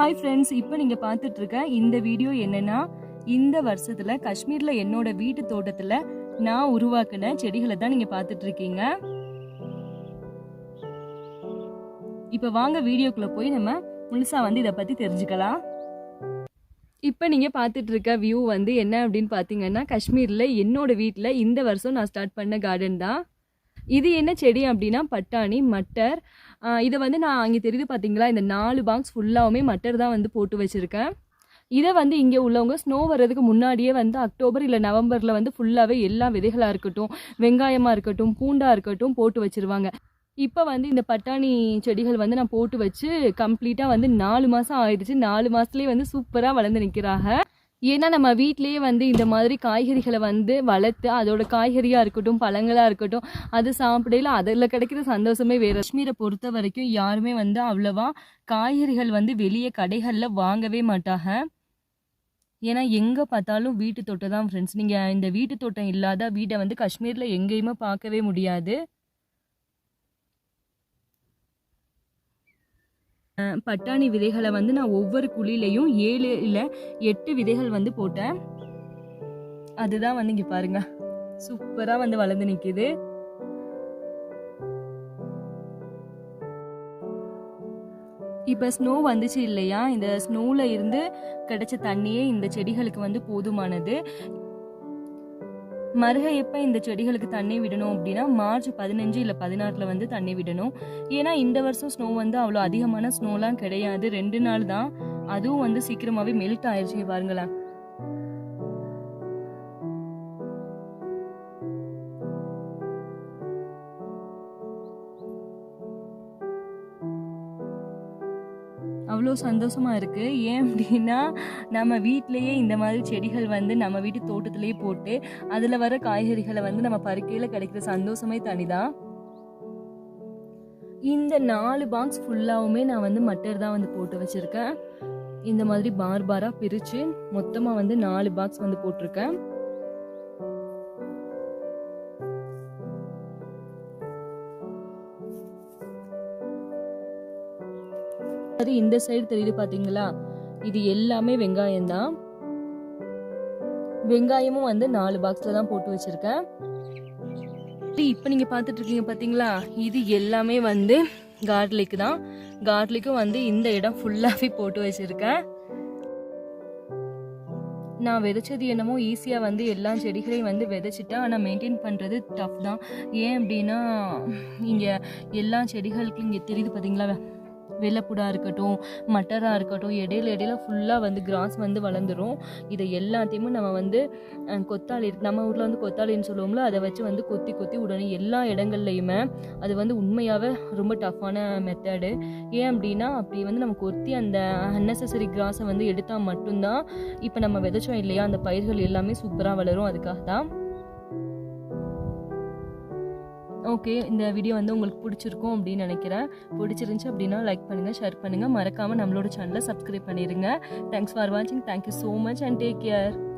Hi friends இப்போ நீங்கள் பார்த்துட்டு இருக்க இந்த வீடியோ என்னன்னா இந்த வருஷத்துல காஷ்மீர்ல என்னோட வீட்டு தோட்டத்துல நான் உருவாக்கின செடிகளை தான் நீங்க பார்த்துட்டு இருக்கீங்க இப்போ வாங்க வீடியோக்குள்ள போய் நம்ம முழுசா வந்து இதை பத்தி தெரிஞ்சுக்கலாம். இப்போ நீங்கள் பார்த்துட்டு இருக்க வியூ வந்து என்ன அப்படின்னு பார்த்தீங்கன்னா காஷ்மீரில் என்னோட வீட்டில் இந்த வருஷம் நான் ஸ்டார்ட் பண்ண கார்டன் தான். இது என்ன செடி அப்படின்னா பட்டாணி மட்டர். இதை வந்து நான் அங்கே தெரியுது பார்த்தீங்களா இந்த நாலு பாக்ஸ் ஃபுல்லாகவுமே மட்டர் தான் வந்து போட்டு வச்சுருக்கேன். இதை வந்து இங்கே உள்ளவங்க ஸ்னோ வர்றதுக்கு முன்னாடியே வந்து அக்டோபர் இல்லை நவம்பரில் வந்து ஃபுல்லாகவே எல்லா விதைகளாக இருக்கட்டும் வெங்காயமாக இருக்கட்டும் பூண்டாக இருக்கட்டும் போட்டு வச்சிருவாங்க. இப்போ வந்து இந்த பட்டாணி செடிகள் வந்து நான் போட்டு வச்சு கம்ப்ளீட்டாக வந்து நாலு மாதம் ஆயிடுச்சு. நாலு மாதத்துலேயே வந்து சூப்பராக வளர்ந்து நிற்கிறாங்க ஏன்னா நம்ம வீட்டிலேயே வந்து இந்த மாதிரி காய்கறிகளை வந்து வளர்த்து அதோட காய்கறியாக இருக்கட்டும் பழங்களாக இருக்கட்டும் அது சாப்பிடையில அதில் கிடைக்கிற சந்தோஷமே வேறு. காஷ்மீரை பொறுத்த வரைக்கும் யாருமே வந்து அவ்வளவா காய்கறிகள் வந்து வெளியே கடைகளில் வாங்கவே மாட்டாங்க. ஏன்னா எங்கே பார்த்தாலும் வீட்டு தோட்டம் தான் ஃப்ரெண்ட்ஸ் நீங்கள் இந்த வீட்டு தோட்டம் இல்லாத வீட்டை வந்து காஷ்மீரில் எங்கேயுமே பார்க்கவே முடியாது. பட்டாணி விதைகளை வந்து நான் ஒவ்வொரு குழிலையும் ஏழு இல்லை எட்டு விதைகள் வந்து போட்டேன். அதுதான் வந்து இங்கே பாருங்க. சூப்பராக வந்து வளர்ந்து நிற்கிது இப்போ ஸ்னோ வந்துச்சு இல்லையா? இந்த ஸ்னோவில் இருந்து கிடைச்ச தண்ணியே இந்த செடிகளுக்கு வந்து போதுமானது. மருக எப்போ இந்த செடிகளுக்கு தண்ணி விடணும் அப்படின்னா மார்ச் பதினஞ்சு இல்லை பதினாறில் வந்து தண்ணி விடணும். ஏன்னா இந்த வருஷம் ஸ்னோ வந்து அவ்வளோ அதிகமான ஸ்னோலாம் கிடையாது. ரெண்டு நாள் தான். அதுவும் வந்து சீக்கிரமாகவே மெல்ட் ஆயிடுச்சு பாருங்களேன். அவ்வளோ சந்தோஷமாக இருக்குது ஏன் அப்படின்னா நம்ம வீட்டிலையே இந்த மாதிரி செடிகள் வந்து நம்ம வீட்டு தோட்டத்திலேயே போட்டு அதில் வர காய்கறிகளை வந்து நம்ம பருக்கையில் கிடைக்கிற சந்தோஷமே தனிதான். இந்த நாலு பாக்ஸ் ஃபுல்லாகவுமே நான் வந்து மட்டர் தான் வந்து போட்டு வச்சுருக்கேன். இந்த மாதிரி பார் பாராக பிரித்து மொத்தமாக வந்து நாலு பாக்ஸ் வந்து போட்டிருக்கேன். இந்த சைடு தெரியுது பாத்தீங்களா? இது எல்லாமே வெங்காயம் தான். வெங்காயமும் வந்து நாலு பாக்ஸ்ல தான் போட்டு வச்சிருக்கேன். இப்போ நீங்க பார்த்துட்டு இருக்கீங்க பாத்தீங்களா? இது எல்லாமே வந்து கார்லிக் தான். கார்லிக்கும் வந்து இந்த இடம் ஃபுல்லாவே போட்டு வச்சிருக்கேன். நான் விதைச்சது என்னமோ ஈஸியாக வந்து எல்லா செடிகளையும் வந்து விதைச்சிட்டேன் ஆனால் மெயின்டைன் பண்ணுறது டஃப் தான். ஏன் அப்படின்னா இங்கே எல்லா செடிகளுக்கும் இங்கே தெரியுது பார்த்தீங்களா வெள்ளைப்புடா இருக்கட்டும் மட்டராக இருக்கட்டும் இடையில இடையில ஃபுல்லாக வந்து கிராஸ் வந்து வளர்ந்துடும் இதை எல்லாத்தையுமே நம்ம வந்து கொத்தாளி நம்ம ஊரில் வந்து கொத்தாளின்னு சொல்லுவோம்ல அதை வச்சு வந்து கொத்தி கொத்தி உடனே எல்லா இடங்கள்லையுமே அது வந்து உண்மையாகவே ரொம்ப டஃப்பான மெத்தடு ஏன் அப்படின்னா அப்படி வந்து நம்ம கொத்தி அந்த அன்னெசரி கிராஸை வந்து எடுத்தால் மட்டும்தான் இப்போ நம்ம விதைச்சோம் இல்லையா அந்த பயிர்கள் எல்லாமே சூப்பராக வளரும். அதுக்காக தான் ஓகே இந்த வீடியோ வந்து உங்களுக்கு பிடிச்சிருக்கும் அப்படின்னு நினைக்கிறேன். பிடிச்சிருந்துச்சு அப்படின்னா லைக் பண்ணுங்கள் ஷேர் பண்ணுங்கள் மறக்காமல் நம்மளோட சேனலை சப்ஸ்கிரைப் பண்ணிடுங்க தேங்க்ஸ் ஃபார் வாட்சிங் thank you so much and take care